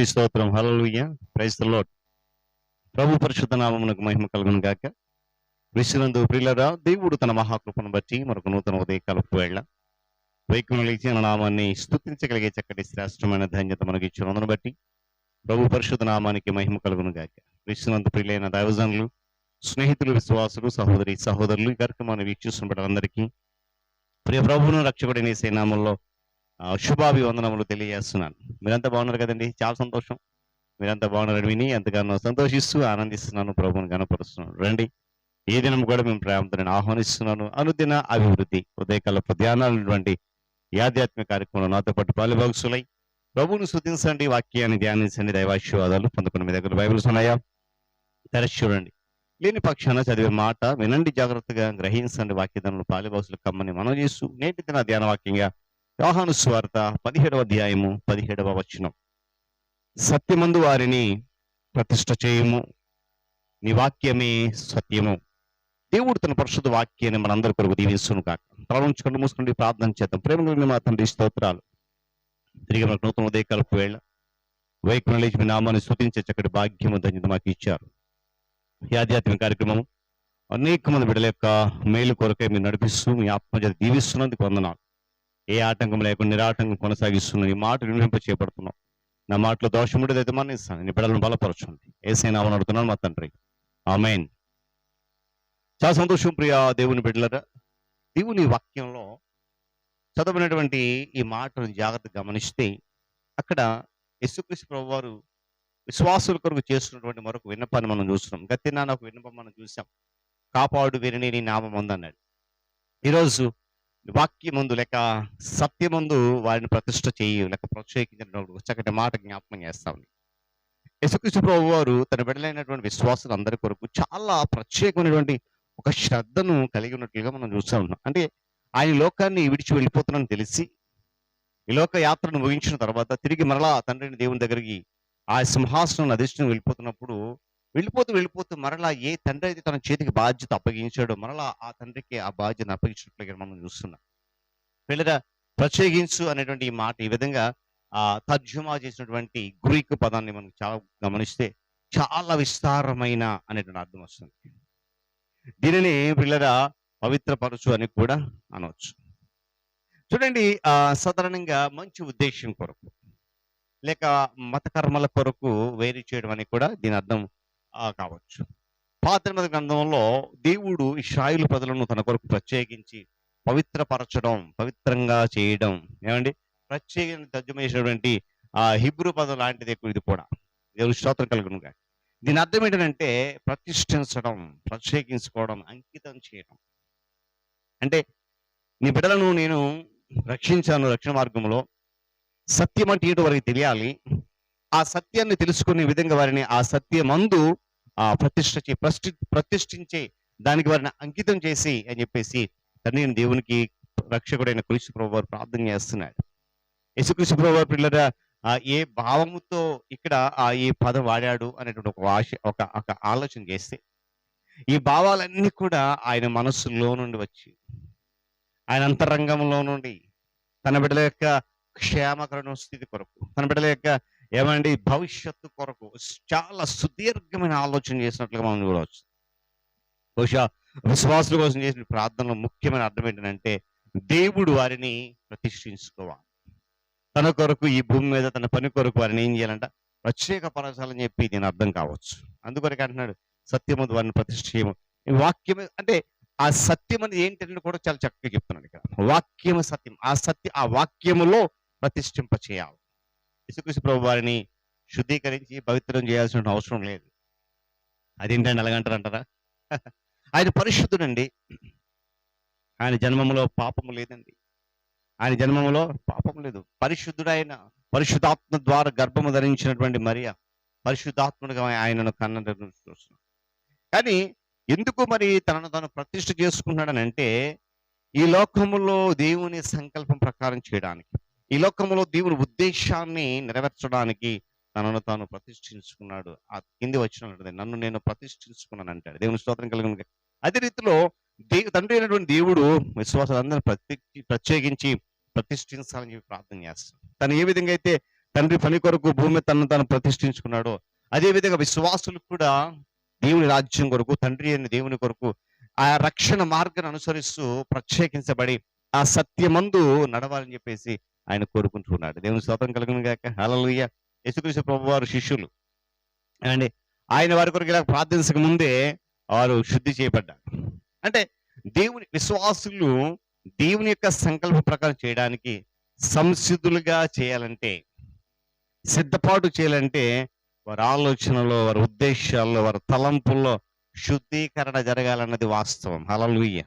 దేవునికి స్తోత్రం. Hallelujah praise the ప్రభు పరిశుద్ధ నామమునకు మహిమ కలుగును గాక. విశ్వనందు ప్రియులరా దేవుడు తన మహాకృపను బట్టి మరొక నూతన ఉదయకాలపు వేళ. వైకునులు ఇచ్చిన నామాన్ని స్థుతించగలిగే చక్కటి శ్రేష్టమైన ధన్యత మనకి ఇచ్చినందును బట్టి ప్రభు పరిశుద్ధ నామానికి మహిమ కలుగును గాక. విశ్వనందు ప్రియులైన దైవజనులు స్నేహితులు విశ్వాసులు సహోదరి సహోదరులు ఈ కార్యక్రమాన్ని వీక్షిస్తున్న అందరికీ ప్రియ ప్రభువును రక్షకుడిని నామంలో శుభాభివందనములు తెలియజేస్తున్నాను. మీరంతా బాగున్నారు కదండి? చాలా సంతోషం. మీరంతా బాగున్నారని విని ఎంతగానో సంతోషిస్తూ ఆనందిస్తున్నాను ప్రభువుని కనపరుస్తున్నాను రండి. ఏ దినం కూడా మేము ప్రేమతో నేను ఆహ్వానిస్తున్నాను. అనుదిన అభివృద్ధి ఉదయకాలపు ధ్యానాలటువంటి ఆధ్యాత్మిక కార్యక్రమంలో నాతో పాటు పాలుభాగసులై ప్రభువును శృతించండి వాక్యాన్ని ధ్యానించండి దైవాశీర్వాదాలు పొందుకున్న మీ దగ్గర బైబిల్స్ ఉన్నాయా? తెరచి చూడండి. లేని పక్షాన చదివే మాట వినండి జాగ్రత్తగా గ్రహించండి వాక్యదానులు పాలిభాసులు కమ్మని మనం చేస్తూ నేటి దిన ధ్యాన వాక్యంగా యోహాను స్వార్త పదిహేడవ అధ్యాయము పదిహేడవ వచనం. సత్యమందు వారిని ప్రతిష్ట చేయము. నీ వాక్యమే సత్యము. దేవుడు తన పరిశుద్ధ వాక్యాన్ని మనందరి కొరకు దీవిస్తును కాక ప్రారంభించుకుంటూ మూసుకుంటే ప్రార్థన చేద్దాం. ప్రేమ మా తండ్రి స్తోత్రాలు. తిరిగి మనకు నూతన ఉదయకాలపు వేళ వైకుణ లేచి మీ నామాన్ని స్థుతించే చక్కటి భాగ్యము ధన్యత మాకు ఇచ్చారు. ఈ ఆధ్యాత్మిక కార్యక్రమం అనేక మంది బిడ్డల యొక్క మేలు కొరకై మీరు నడిపిస్తూ మీ ఆత్మజ దీవిస్తున్నందుకు వందనాలు. ఏ ఆటంకం లేకుండా నిరాటంకం కొనసాగిస్తున్న ఈ మాట వినిపింప చేపడుతున్నాం నా మాటలో దోషం ఉండేదైతే మరణిస్తాను నీ బిడ్డలను బలపరచండి. ఏసైనా అడుగుతున్నాను మా తండ్రి. ఆమెన్. చాలా సంతోషం ప్రియ దేవుని బిడ్డలరా. దేవుని వాక్యంలో చదవనటువంటి ఈ మాటను జాగ్రత్తగా గమనిస్తే అక్కడ యేసుక్రీస్తు ప్రభు వారు విశ్వాసుల కొరకు చేస్తున్నటువంటి మరొక విన్నపాన్ని మనం చూస్తున్నాం. గతి ఒక విన్నపం మనం చూసాం. కాపాడు వినని నీ నామం ఉందన్నాడు ఈరోజు వాక్యముందు లేక సత్యముందు వారిని ప్రతిష్ట చేయు లేక ప్రోత్సహించినప్పుడు చక్కటి మాట జ్ఞాపకం చేస్తా ఉంది యశుకృష్ణ ప్రభు వారు తన బిడ్డలైనటువంటి విశ్వాసులు అందరి కొరకు చాలా ప్రత్యేకమైనటువంటి ఒక శ్రద్ధను కలిగి ఉన్నట్లుగా మనం చూస్తూ ఉన్నాం. అంటే ఆయన లోకాన్ని విడిచి వెళ్ళిపోతున్నాను తెలిసి ఈ లోక యాత్రను ముగించిన తర్వాత తిరిగి మరలా తండ్రిని దేవుని దగ్గరికి ఆ సింహాసనం అధిష్ఠం వెళ్ళిపోతున్నప్పుడు వెళ్ళిపోతూ వెళ్ళిపోతూ మరలా ఏ తండ్రి అయితే తన చేతికి బాధ్యత అప్పగించాడో మరలా ఆ తండ్రికి ఆ బాధ్యత అప్పగించినట్లుగా మనం చూస్తున్నాం. పిల్లల ప్రత్యేకించు అనేటువంటి ఈ మాట ఈ విధంగా ఆ తర్జుమా చేసినటువంటి గ్రీక్ పదాన్ని మనం చాలా గమనిస్తే చాలా విస్తారమైన అనేటువంటి అర్థం వస్తుంది. దీనిని పిల్లల పవిత్రపరచు అని కూడా అనవచ్చు చూడండి ఆ సాధారణంగా మంచి ఉద్దేశం కొరకు లేక మత కర్మల కొరకు వేరు చేయడం అని కూడా దీని అర్థం కావచ్చు. పాత నిబంధన గ్రంథంలో దేవుడు ఇస్రాయిల్ ప్రజలను తన కొరకు ప్రత్యేకించి పవిత్రపరచడం పవిత్రంగా చేయడం. ఏమండి? ప్రత్యేకంగా తజ్జమేసినటువంటి ఆ హిబ్రూ పదం లాంటిది ఎక్కువ ఇది కూడా. దేవుడు స్తోత్రం కలుగును దీని అర్థం ఏంటంటే ప్రతిష్ఠించడం ప్రత్యేకించుకోవడం అంకితం చేయడం. అంటే నీ బిడ్డలను నేను రక్షించాను రక్షణ మార్గంలో. సత్యం అంటే ఏంటో వారికి తెలియాలి. ఆ సత్యాన్ని తెలుసుకునే విధంగా వారిని ఆ సత్యమందు ఆ ప్రతిష్ఠ ప్రతి ప్రతిష్ఠించే దానికి వారిని అంకితం చేసి అని చెప్పేసి తండ్రి దేవునికి రక్షకుడైన కృషి ప్రభు వారు ప్రార్థన చేస్తున్నాడు. యశుకృషి ప్రభు వారు పిల్లల ఏ భావముతో ఇక్కడ ఆ ఈ పదం వాడాడు అనేటువంటి ఒక ఆశ ఒక ఒక ఆలోచన చేస్తే ఈ భావాలన్నీ కూడా ఆయన మనస్సులో నుండి వచ్చి ఆయన అంతరంగంలో నుండి తన బిడ్డల యొక్క క్షేమకరణ స్థితి కొరకు తన బిడ్డల యొక్క ఏమండి? భవిష్యత్తు కొరకు చాలా సుదీర్ఘమైన ఆలోచన చేసినట్లుగా మనం చూడవచ్చు బహుశా విశ్వాసుల కోసం చేసిన ప్రార్థనలో ముఖ్యమైన అర్థం ఏంటంటే దేవుడు వారిని ప్రతిష్ఠించుకోవాలి. తన కొరకు ఈ భూమి మీద తన పని కొరకు వారిని ఏం చేయాలంట? ప్రత్యేక పరచాలని చెప్పి దీని అర్థం కావచ్చు. అందుకొరకు అంటున్నాడు సత్యము వారిని ప్రతిష్ఠేయము ఈ వాక్యం అంటే ఆ సత్యం అనేది ఏంటని కూడా చాలా చక్కగా చెప్తున్నాడు ఇక్కడ. వాక్యము సత్యం. ఆ సత్య ఆ వాక్యములో ప్రతిష్ఠింప చేయాలి ఇసుకృషి ప్రభు వారిని శుద్ధీకరించి పవిత్రం చేయాల్సిన అవసరం లేదు. అదేంటండి అలాగంటారు అంటారా? ఆయన పరిశుద్ధుడండి. ఆయన జన్మములో పాపము లేదండి. ఆయన జన్మములో పాపం లేదు. పరిశుద్ధుడైన పరిశుద్ధాత్మ ద్వారా గర్భము ధరించినటువంటి మరియ పరిశుద్ధాత్ముడిగా ఆయనను కన్న చూస్తున్నాం కానీ ఎందుకు మరి తనను తను ప్రతిష్ఠ చేసుకున్నాడనంటే ఈ లోకములో దేవుని సంకల్పం ప్రకారం చేయడానికి. ఈ లోకములో దేవుని ఉద్దేశాన్ని నెరవేర్చడానికి తనను తాను ప్రతిష్ఠించుకున్నాడు. ఆ కింది వచ్చిన నన్ను నేను ప్రతిష్ఠించుకున్నాను అంటాడు దేవుని స్తోత్రం కలిగిన అదే రీతిలో దేవు తండ్రి అయినటువంటి దేవుడు విశ్వాసాలందరినీ ప్రతి ప్రత్యేకించి ప్రతిష్ఠించాలని చెప్పి ప్రార్థన చేస్తాడు. తను ఏ విధంగా అయితే తండ్రి పని కొరకు భూమి తనను తాను ప్రతిష్ఠించుకున్నాడో అదే విధంగా విశ్వాసులు కూడా దేవుని రాజ్యం కొరకు తండ్రి అయిన దేవుని కొరకు ఆ రక్షణ మార్గాన్ని అనుసరిస్తూ ప్రత్యేకించబడి ఆ సత్యమందు నడవాలని చెప్పేసి ఆయన కోరుకుంటున్నాడు. దేవుని స్వతం కలిగిన గాక. హల్లెలూయా. యేసుక్రీస్తు ప్రభు వారు శిష్యులు. అండి ఆయన వారి కొరకు ఇలా ప్రార్థించక ముందే వారు శుద్ధి చేయబడ్డారు. అంటే దేవుని విశ్వాసులు దేవుని యొక్క సంకల్ప ప్రకారం చేయడానికి సంసిద్ధులుగా చేయాలంటే సిద్ధపాటు చేయాలంటే వారి ఆలోచనలో వారి ఉద్దేశాల్లో వారి తలంపుల్లో శుద్ధీకరణ జరగాలన్నది వాస్తవం. హలలుయ్య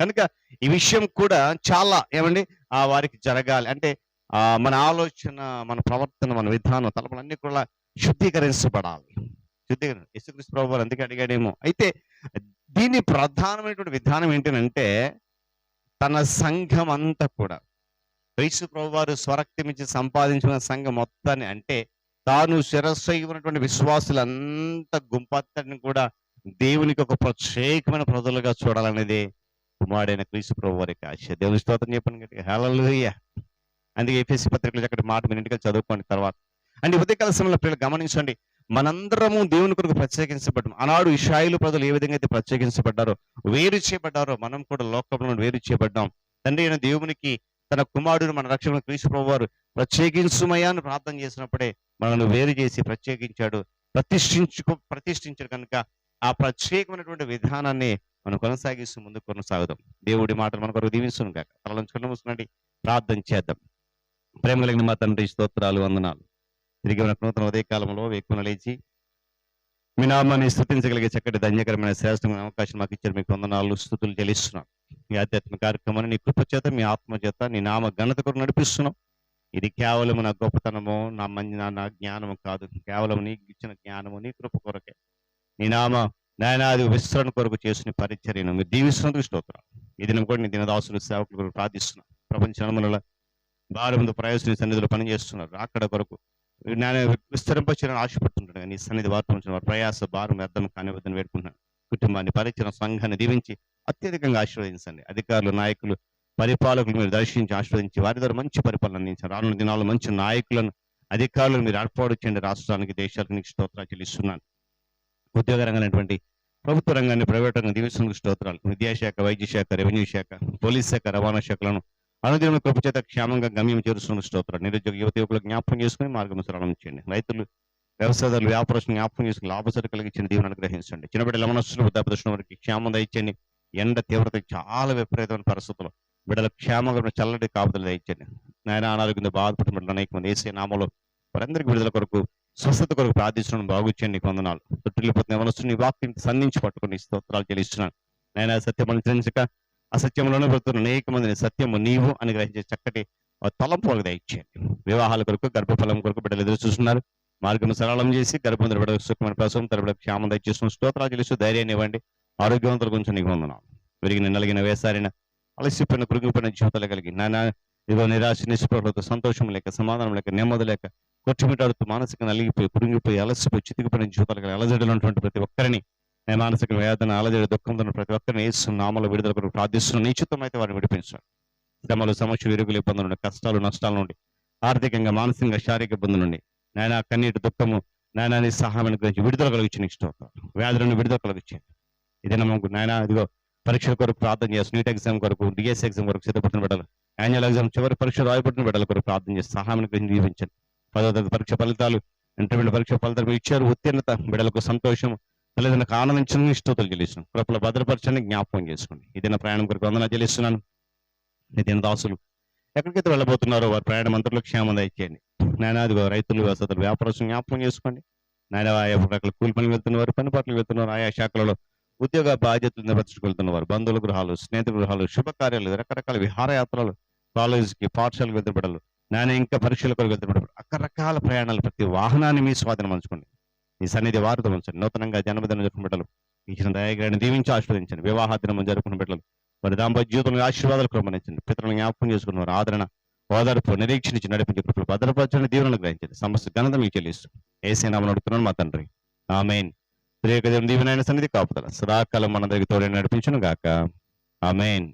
కనుక ఈ విషయం కూడా చాలా ఏమండి ఆ వారికి జరగాలి. అంటే ఆ మన ఆలోచన మన ప్రవర్తన మన విధానం తలపులన్నీ కూడా శుద్ధీకరించబడాలి. శుద్ధీకరణ. యశుకృష్ణ ప్రభు వారు అందుకే అడిగాడేమో. అయితే దీని ప్రధానమైనటువంటి విధానం ఏంటంటే తన సంఘం అంతా కూడా. క్రీస్తు ప్రభు వారు స్వరక్తిమించి సంపాదించిన సంఘం మొత్తాన్ని అంటే తాను శిరస్సు ఉన్నటువంటి విశ్వాసులంతా గుంపత్తడిని కూడా దేవునికి ఒక ప్రత్యేకమైన ప్రజలుగా చూడాలనేది కుమారుడైన క్రీస్తు ప్రభు వారికి ఆశ దేవుని స్తోత్రం చెప్పండి గట్టిగా. హల్లెలూయా అందుకే ఎఫ్ఎస్సి పత్రికలు అక్కడ మాట మీరు ఇంటికి చదువుకోండి తర్వాత. అంటే ఉదయకాల సమయంలో పిల్లలు గమనించండి మనందరము దేవుని కొరకు ప్రత్యేకించబడ్డం. ఆనాడు ఇషాయిలు ప్రజలు ఏ విధంగా అయితే ప్రత్యేకించబడ్డారో వేరు చేయబడ్డారో మనం కూడా లోకంలో వేరు చేయబడ్డాం. తండ్రి అయిన దేవునికి తన కుమారుడు మన రక్షణ క్రీస్తు ప్రభు వారు ప్రత్యేకించుమయ్యా అని ప్రార్థన చేసినప్పుడే మనల్ని వేరు చేసి ప్రత్యేకించాడు ప్రతిష్ఠించుకో ప్రతిష్ఠించాడు కనుక ఆ ప్రత్యేకమైనటువంటి విధానాన్ని మనం కొనసాగిస్తూ ముందు కొనసాగుదాం. దేవుడి మాటలు మన కొరకు దీవిస్తున్నాం కాక తలలోంచుకుని మూసుకునండి ప్రార్థన చేద్దాం. ప్రేమ కలిగిన మా తండ్రి స్తోత్రాలు వందనాలు. తిరిగి మన నూతన ఉదయకాలంలో వేకున లేచి మీ నామాన్ని స్థుతించగలిగే చక్కటి ధన్యకరమైన శ్రేష్టమైన అవకాశం మాకు ఇచ్చారు. మీకు వందనాలు స్థుతులు చెల్లిస్తున్నాం. మీ ఆధ్యాత్మిక కార్యక్రమాన్ని నీ కృప చేత మీ ఆత్మ చేత నీ నామ ఘనత కొరకు నడిపిస్తున్నాం. ఇది కేవలం నా గొప్పతనము నా మంచి నా జ్ఞానము కాదు. కేవలం నీకు ఇచ్చిన జ్ఞానము నీ కృప కొరకే. నీ నామ నాయనాది విస్తరణ కొరకు చేసిన పరిచర్యను మీరు దీవిస్తున్నందుకు స్తోత్రం. ఈ దినం కూడా నేను దినదాసులు సేవకుల కొరకు ప్రార్థిస్తున్నాం. ప్రపంచ నలుమూలల భారీ ముందు ప్రయోజన సన్నిధిలో పనిచేస్తున్నారు. అక్కడ కొరకు నేను విస్తరింపచేయాలని ఆశపడుతుంటాను నీ సన్నిధి వార్త వారి ప్రయాస భారం వ్యర్థం కానివద్దని వేడుకుంటున్నాను కుటుంబాన్ని పరిచయం సంఘాన్ని దీవించి అత్యధికంగా ఆశీర్వదించండి. అధికారులు నాయకులు పరిపాలకులు మీరు దర్శించి ఆశీర్వదించి వారి ద్వారా మంచి పరిపాలన అందించారు రానున్న దినాల్లో మంచి నాయకులను అధికారులను మీరు ఏర్పాటు చేయండి. రాష్ట్రానికి దేశాలకు నీకు స్తోత్రాలు చెల్లిస్తున్నాను. ఉద్యోగ రంగమైనటువంటి ప్రభుత్వ రంగాన్ని ప్రైవేట్ రంగం దీవిస్తున్న స్తోత్రాలు. విద్యాశాఖ వైద్య శాఖ రెవెన్యూ శాఖ పోలీస్ శాఖ రవాణా శాఖలను అనుదిన కృపచేత క్షేమంగా గమ్యం చేరుస్తున్న స్తోత్రాలు. నిరుద్యోగ యువత యువకులు జ్ఞాపకం చేసుకుని మార్గం సరళం చేయండి. రైతులు వ్యవసాయదారులు వ్యాపారస్తులు జ్ఞాపకం చేసుకుని లాభసరి కలిగించిన దీవెన అనుగ్రహించండి. చిన్నబిడ్డ లమనస్సులు వృద్ధాపదృష్ణ వారికి క్షేమం దయచండి ఎండ తీవ్రత చాలా విపరీతమైన పరిస్థితులు. బిడ్డల క్షేమంగా చల్లటి కాపుదలు దయచండి నాయన అనారోగ్యంతో బాధపడిన బిడ్డలు అనేక మంది వేసే నామలో వారందరికీ విడుదల కొరకు స్వస్థత కొరకు ప్రార్థించడం బాగుచ్చండి వందనాలు. తొట్టిల్లిపోతున్న యవనస్తుని వాక్యం సంధించి పట్టుకుని స్తోత్రాలు చెల్లిస్తున్నాను. నేను సత్యం అనుసరించక అసత్యంలోనే పెడుతున్న అనేక మందిని సత్యము నీవు అని గ్రహించే చక్కటి తలంపు వాళ్ళకి దయచేయండి. వివాహాల కొరకు గర్భఫలం కొరకు బిడ్డలు ఎదురు చూస్తున్నారు. మార్గం సరళం చేసి గర్భంధర బిడ్డకు సుఖమైన ప్రసవం తన క్షేమం దయచేస్తున్న స్తోత్రాలు చెల్లిస్తూ ధైర్యాన్ని ఇవ్వండి. ఆరోగ్యవంతుల గురించి నీకు వందనాలు. విరిగిన నలిగిన వేసారిన అలసిపోయిన కృగిపోయిన జీవితాలు కలిగి నాన్న ఇదిగో నిరాశ నిస్పృహలతో సంతోషం లేక సమాధానం లేక నెమ్మది లేక కొట్టుమిటాడుతూ మానసిక నలిగిపోయి కురింగిపోయి అలసిపోయి చితికిపోయిన జీవితాలు కలిగి అలజడినటువంటి ఉన్నటువంటి ప్రతి ఒక్కరిని నేను మానసిక వేదన అలజడి దుఃఖంతో ప్రతి ఒక్కరిని వేసు నామల విడుదల కొరకు ప్రార్థిస్తున్న నిశ్చితం అయితే వారిని విడిపించాడు శ్రమలు సమస్యలు ఇరుగులు ఇబ్బందుల నుండి కష్టాలు నష్టాల నుండి ఆర్థికంగా మానసికంగా శారీరక ఇబ్బందుల నుండి నాయన కన్నీటి దుఃఖము నాయన నీ గురించి విడుదల కలిగించి ఇష్టం వ్యాధులను విడుదల కలిగించండి ఇదే నమ్మకం నాయన ఇదిగో పరీక్షల కొరకు ప్రార్థన చేసి నీట్ ఎగ్జామ్ కొరకు డిఎస్ ఎగ్జామ్ కొరకు సిద్ధపడుతున్న బిడ్డలు యాన్యువల్ ఎగ్జామ్ చివరి పరీక్ష రాయబడిన బిడ్డల కొరకు ప్రార్థన చేసి సహాయం గురించి దీవించండి పదో తరగతి పరీక్ష ఫలితాలు ఇంటర్మీడియట్ పరీక్ష ఫలితాలు ఇచ్చారు. ఉత్తీర్ణత బిడ్డలకు సంతోషం తల్లిదండ్రులకు ఆనందించిన ఇష్టతలు చెల్లిస్తున్నాను. కృపల భద్రపరచండి జ్ఞాపకం చేసుకోండి. ఇదైనా ప్రయాణం కొరకు వందన చెల్లిస్తున్నాను. నితిన దాసులు. ఎక్కడికైతే వెళ్ళబోతున్నారో వారి ప్రయాణ మంత్రులు క్షేమం దయచేయండి. నాయన అదిగో రైతులు వ్యవసాయ వ్యాపారస్తులు జ్ఞాపకం చేసుకోండి. నాయన ఆయా రకాల కూలి పనులు వెళ్తున్నవారు పని పట్లకు వెళ్తున్నారు ఆయా శాఖలలో ఉద్యోగ బాధ్యతలు నిర్వర్తించుకెళ్తున్నవారు బంధువుల గృహాలు స్నేహితుల గృహాలు శుభకార్యాలు రకరకాల విహారయాత్రలు కాలేజీకి పాఠశాలకు వెళ్తున్న బిడ్డలు నాయన ఇంకా పరీక్షల కొరకు వెళ్తున్న రకరకాల ప్రయాణాలు. ప్రతి వాహనాన్ని మీ స్వాధీనం ఉంచుకోండి మీ సన్నిధి వారితో ఉంచండి. నూతనంగా జన్మదినం జరుపుకున్న బిడ్డలు ఇచ్చిన దయగారిని దీవించి ఆశీర్వదించండి. వివాహ దినం జరుపుకున్న బిడ్డలు వారి దాంపత్య జీవితంలో ఆశీర్వాదాలు క్రమణించండి పితరులను జ్ఞాపకం చేసుకున్న వారు ఆదరణ ఓదార్పు నిరీక్షించి నడిపించే కృపలు భద్రపరచండి. దీవెనలు గ్రహించండి. సమస్త ఘనత మీకు చెల్లిస్తూ ఏసీ నామం నడుపుతున్నాను మా తండ్రి. ఆమెన్. శ్రీక దేవుని దీవెనైన సన్నిధి కాపుదల. సదాకాలం మన దగ్గర తోడే నడిపించను గాక ఆమెన్.